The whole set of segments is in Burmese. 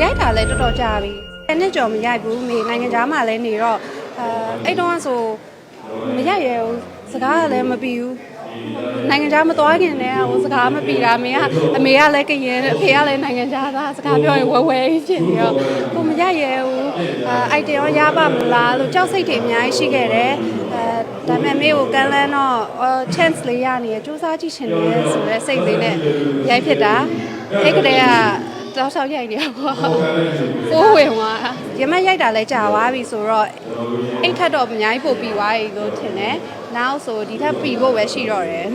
ရိုက်တာလည်းတော်တော်ကြာပြီ။တစ်နှစ်ကျော်မရိုက်ဘူးမေနိုင်ငံသားမှလည်းနေတော့အဲအဲ့တော့ကဆိုမရိုက်ရဘူးစကားကလည်းမပြီးဘူးနိုင်ငံသားမသွားခင်တည်းကဟိုစကားမပြီးတာမေကအမေကလည်းကရင်အဖေကလည်းနိုင်ငံသားသားစကားပြောရင်ဝဲဝဲကြီးဖြစ်နေတော့ကိုမရိုက်ရဘူးအဲအိုက်တရောရပါမလားလို့ကြောက်စိတ်တွေအများကြီးရှိခဲ့တယ်အဲဒါပေမဲ့မေကိုကန်လန်းတော့ chance လေးရနေရစူးစမ်းကြည့်ချင်တယ်ဆိုတော့စိတ်လေးနဲ့ရိုက်ဖြစ်တာအဲ့ကတည်းက တောက်လျှောက်ရိုက်နေတော့ပိုးဝင်သွားရမက်ရိုက်တာလဲကြာသွားပြီဆိုတော့အိတ်ထက်တော့အများကြီးပို့ပြီးသွားပြီလို့ထင်တယ်နောက်ဆိုဒီထက်ပြီးဖို့ပဲရှိတော့တယ်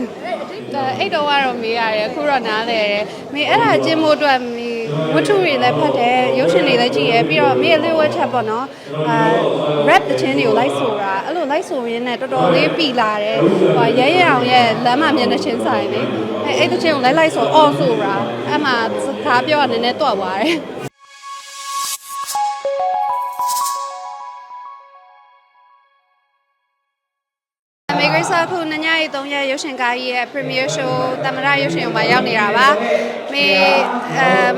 အိတ်တော့ကတော့မေးရတယ်အခုတော့နားလဲတယ်မေးအဲ့ဒါကျင်းဖို့အတွက်မေးဝတ္ထုတွေလည်းဖတ်တယ်ရုပ်ရှင်တွေလည်းကြည့်ရပြီးတော့မေးရဲ့လေးဝက်ချက်ပေါ့နော်အာ rap တခြင်းတွေကိုလိုက်ဆိုတာ အဲ့လိုလိုက်ဆိုရင်းနဲ့တော်တော်လေးပြီလာတယ်ဟိုရဲရဲအောင်ရဲ့လမ်းမမျက်နှာချင်းဆိုင်လေအဲ့အဲ့တခြင်းကိုလိုက်လိုက်ဆိုအော်ဆိုတာအဲ့မှာစကားပြောရနည်းနည်းတော့သွားတယ်အမေဂရိစာခုနညရီ3ရက်ရုပ်ရှင်ကားကြီးရဲ့ premiere show တမရရုပ်ရှင်မှာရောက်နေတာပါမေအမ်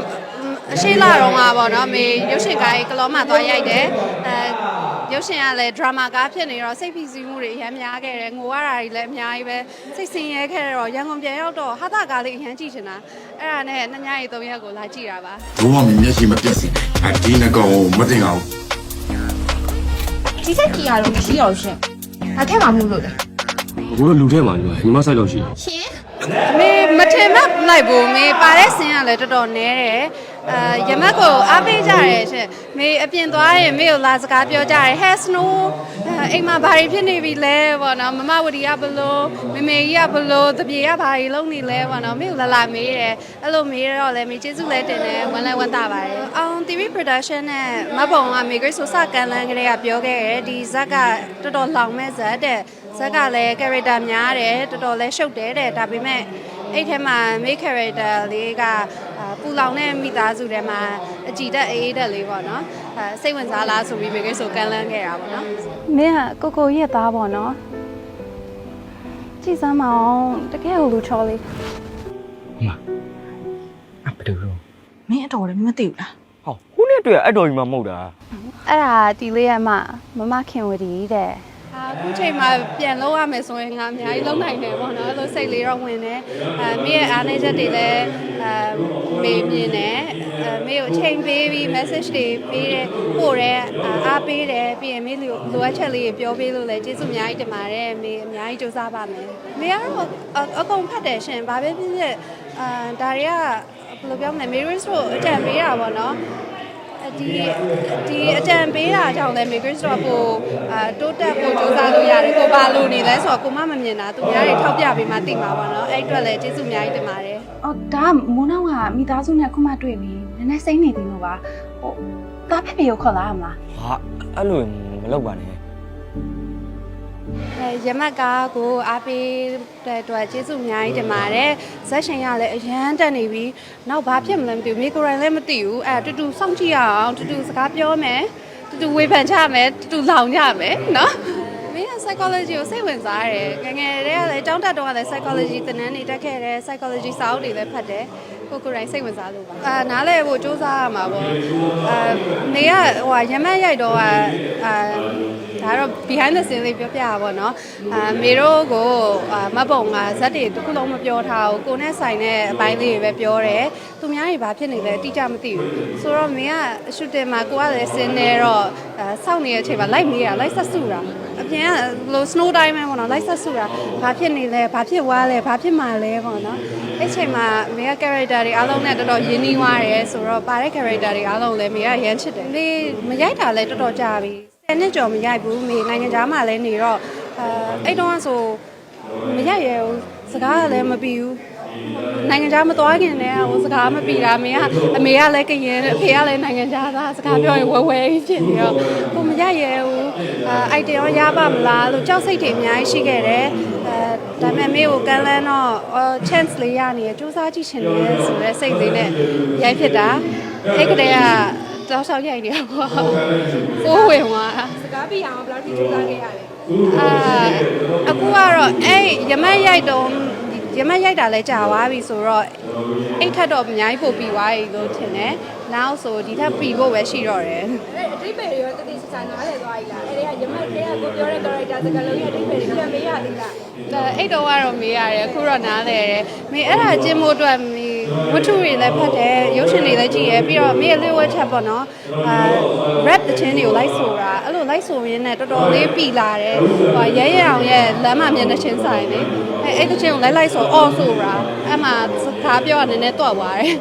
အရှိလာတော့မှာပေါ့နော်မေရုပ်ရှင်ကားကြီးကလောမှာသွားရိုက်တယ်အဲ ရုပ်ရှင်ကလည်း drama ကားဖြစ်နေတော့စိတ်ဖိစီးမှုတွေအများများခဲ့တယ်ငိုရတာတွေလည်းအများကြီးပဲစိတ်ဆင်းရဲခဲ့တော့ရန်ကုန်ပြန်ရောက်တော့ဟာတာကားလေးအရန်ကြည့်ချင်တာအဲ့ဒါနဲ့နညရီ3ရက်ကိုလာကြည့်တာပါဘဝမြမျက်ရှိမပြတ်စေအဒီနကောင်ကိုမတင်အောင်ဒီစက်ကြီးကတော့မရှိတော့ဘူးရှင်။အထက်မှာမလို့လို့လေဘိုးတို့လူထဲမှာညီမညီမဆိုင်လို့ရှိတယ်။ရှင်မေမထင်မှတ်လိုက်ဘူးမေပါတဲ့ဆင်းကလည်းတော်တော်နဲတယ် အာရမက်ကိုအားပေးကြတယ်ရှင်မေအပြင်သွားရင်မေကိုလာစကားပြောကြတယ် has no အိမ်မှာဘာတွေဖြစ်နေပြီလဲပေါ့နော်မမဝတီကဘလို့မေမေကြီးကဘလို့တပြေကဘာတွေလုပ်နေလဲပေါ့နော်မေကိုလာလာမေးတယ်အဲ့လိုမေးတော့လည်းမေကျေးဇူးလည်းတင်တယ်ဝမ်းလည်းဝမ်းသာပါတယ်အောင် TV production နဲ့မဘုံကမေဂရိဆိုစကန်လန်းကလေးကပြောခဲ့တယ်ဒီဇက်ကတော်တော်လောင်မဲ့ဇက်တဲ့ဇက်ကလည်း character များတယ်တော်တော်လည်းရှုပ်တယ်တဲ့ဒါပေမဲ့ အဲ့ထဲမှာ main character လေးကအာပူလောင်တဲ့မိသားစုထဲမှာအကြည်တက်အေးတက်လေးပေါ့နော်အဲစိတ်ဝင်စားလားဆိုပြီးမိကိဆိုကန်လန်းခဲ့တာပေါ့နော်မင်းကကိုကိုရဲ့သားပေါ့နော်ကြည်စမ်းမအောင်တကယ်ဟိုလူချောလေးအဘယ်လိုလဲမင်းအတော်လည်းမသိဘူးလားဟောခုနဲ့တွေ့ရအဲ့တော်ကြီးမှမဟုတ်တာအဲ့ဒါဒီလေးရဲ့မမမခင်ဝတီတဲ့ အခုချိန်မှာပြန်လို့ရမယ်ဆိုရင်ငါအများကြီးလုံးနိုင်တယ်ပေါ့နော်အဲ့လိုစိတ်လေးတော့ဝင်တယ်အဲမိရဲ့အားနေချက်တွေလည်းအဲမေးမြင်တယ်အဲမေကိုအချိန်ပေးပြီး message တွေပေးတယ်ပို့တယ်အာအားပေးတယ်ပြီးရင်မေလိုလိုအပ်ချက်လေးတွေပြောပေးလို့လည်းကျေးဇူးအများကြီးတင်ပါတယ်မေအများကြီးစူးစမ်းပါမယ်မေကတော့အအကုန်ဖတ်တယ်ရှင်ဘာပဲဖြစ်ဖြစ်အာဒါတွေကဘယ်လိုပြောမလဲ Mirrors ကိုအကြံပေးတာပေါ့နော် ဒီဒီအတန်ပေးတာကြောင့်လည်း Maker Store ကိုအာတိုးတက်ဖို့စူးစမ်းလို့ရတယ်ကိုပါလို့နေလဲဆိုတော့ကိုမမမြင်တာသူများတွေထောက်ပြပေးမှသိမှာပါနော်အဲ့အတွက်လည်းကျေးဇူးအများကြီးတင်ပါတယ်အော်ဒါမိုးနောက်ကမိသားစုနဲ့ခုမှတွေ့ပြီနည်းနည်းစိတ်နေသေးလို့ပါဟိုတားဖေဖေကိုခေါ်လာရမလားဟာအဲ့လိုမလုပ်ပါနဲ့ ရမက်ကားကိုအားပေးတဲ့အတွက်ကျေးဇူးအများကြီးတင်ပါတယ်ဇက်ရှင်ကလည်းအရန်တက်နေပြီနောက်ဘာဖြစ်မလဲမသိဘူးမေကိုရိုင်းလည်းမသိဘူးအဲတူတူစောင့်ကြည့်ရအောင်တူတူစကားပြောမယ်တူတူဝေဖန်ချမယ်တူတူလောင်ကြမယ်နော် psychology ကိုစိတ်ဝင်စားတယ်ငငယ်တည်းကလည်းတောင်းတတော့ကလည်း psychology သင်တန်းတွေတက်ခဲ့တယ် psychology စာအုပ်တွေလည်းဖတ်တယ်ကိုကိုယ်တိုင်စိတ်ဝင်စားလို့ပါအာနားလဲဖို့စူးစမ်းရမှာပေါ့အာနေကဟိုရမတ်ရိုက်တော့ကအာဒါတော့ behind the scene လေးပြောပြတာပေါ့နော်အာမေတို့ကိုမတ်ပုံကဇက်တွေတစ်ခုလုံးမပြောထားဘူးကိုနဲ့ဆိုင်တဲ့အပိုင်းလေးတွေပဲပြောတယ်သူများတွေဘာဖြစ်နေလဲတိကျမသိဘူးဆိုတော့မင်းကရှူတင်မှာကိုကလည်းစင်းနေတော့စောင့်နေတဲ့အချိန်မှာလိုက်မေးတာလိုက်ဆက်စုတာ အပြင်ကဘလို့ snow time ပဲပေါ့နော်လိုက်ဆက်စုတာဘာဖြစ်နေလဲဘာဖြစ်သွားလဲဘာဖြစ်မှာလဲပေါ့နော်အဲ့ချိန်မှာမင်းက character တွေအားလုံးနဲ့တော်တော်ရင်းနှီးသွားတယ်ဆိုတော့ပါတဲ့ character တွေအားလုံးလည်းမင်းကရမ်းချစ်တယ်လေမရိုက်တာလည်းတော်တော်ကြာပြီ10နှစ်ကျော်မရိုက်ဘူးမေနိုင်ငံသားမှလည်းနေတော့အဲအဲ့တော့ကဆိုမရိုက်ရဘူးစကားကလည်းမပြီးဘူး နိုင်ငံခြားမသွားခင်တည်းကဟိုစကားမပြီးတာမေကအမေကလည်းကရင်အဖေကလည်းနိုင်ငံခြားသားစကားပြောရင်ဝဲဝဲကြီးဖြစ်နေတော့ကိုမရရဲဘူးအဲအိုက်တရောရပါမလားလို့ကြောက်စိတ်တွေအများကြီးရှိခဲ့တယ်အဲဒါပေမဲ့မေကိုကန်လန်းတော့ chance လေးရနေရစူးစမ်းကြည့်ချင်တယ်ဆိုတဲ့စိတ်လေးနဲ့ရိုက်ဖြစ်တာအဲ့ကတည်းကတောက်လျှောက်ရိုက်နေတာပေါ့ပိုးဝင်သွားတာ။စကားပြအောင်ဘယ်လောက်ထိကြိုးစားခဲ့ရလဲအာအခုကတော့အဲ့ရမက်ရိုက်တော့ ရမက်ရိုက်တာလဲကြာသွားပြီဆိုတော့အိတ်ထက်တော့အများကြီးပို့ပြီးသွားပြီလို့ထင်တယ်နောက်ဆိုဒီထက်ပြီးဖို့ပဲရှိတော့တယ်အဲ့အတိတ်ပဲတွေရောတတိစစနားလဲသွားပြီလားအဲ့ဒါကရမတ်တွေကကိုပြောတဲ့ character စကားလုံးရဲ့အတိတ်ပဲတွေပြန်မေးရသေးလားအဲအဲ့တော့ကတော့မေးရတယ်အခုတော့နားလဲတယ်မေးအဲ့ဒါကျင်းဖို့အတွက်မေး ဝတ္ထုတွေလည်းဖတ်တယ်ရုပ်ရှင်တွေလည်းကြည့်ရပြီးတော့မေးလေးဝက်ချက်ပေါ့နော်အာ rap တခြင်းတွေကိုလိုက်ဆိုတာအဲ့လိုလိုက်ဆိုရင်းနဲ့တော်တော်လေးပြီလာတယ်ဟိုရဲရဲအောင်ရဲ့လမ်းမမျက်နှာချင်းဆိုင်လေအဲအဲ့တခြင်းကိုလိုက်လိုက်ဆိုအော်ဆိုတာအဲ့မှာစကားပြောရနည်းနည်းတွက်သွားတယ်